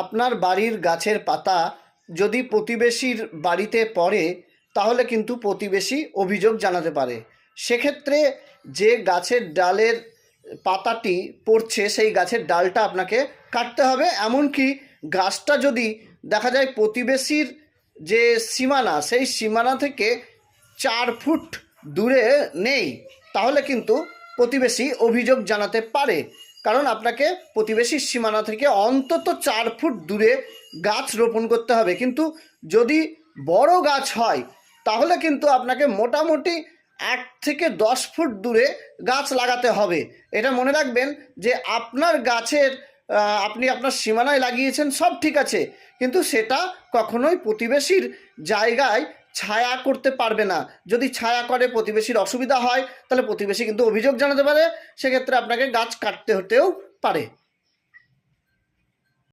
আপনার বাড়ির গাছের পাতা যদি প্রতিবেশীর বাড়িতে পড়ে, তাহলে কিন্তু প্রতিবেশী অভিযোগ জানাতে পারে। সেক্ষেত্রে যে গাছের ডালের পাতাটি পড়ছে, সেই গাছের ডালটা আপনাকে কাটতে হবে। এমনকি গাছটা যদি দেখা যায় প্রতিবেশীর যে সীমানা, সেই সীমানা থেকে চার ফুট দূরে নেই, তাহলে কিন্তু প্রতিবেশী অভিযোগ জানাতে পারে। কারণ আপনাকে প্রতিবেশীর সীমানা থেকে অন্তত চার ফুট দূরে গাছ রোপণ করতে হবে। কিন্তু যদি বড় গাছ হয়, তাহলে কিন্তু আপনাকে মোটামুটি এক থেকে দশ ফুট দূরে গাছ লাগাতে হবে। এটা মনে রাখবেন যে আপনার গাছের আপনি আপনার সীমানায় লাগিয়েছেন, সব ঠিক আছে। কিন্তু সেটা কখনোই প্রতিবেশীর জায়গায় ছায়া করতে পারবে না। যদি ছায়া করে প্রতিবেশীর অসুবিধা হয়, তাহলে প্রতিবেশী কিন্তু অভিযোগ জানাতে পারে। সেক্ষেত্রে আপনাকে গাছ কাটতে হতেও পারে।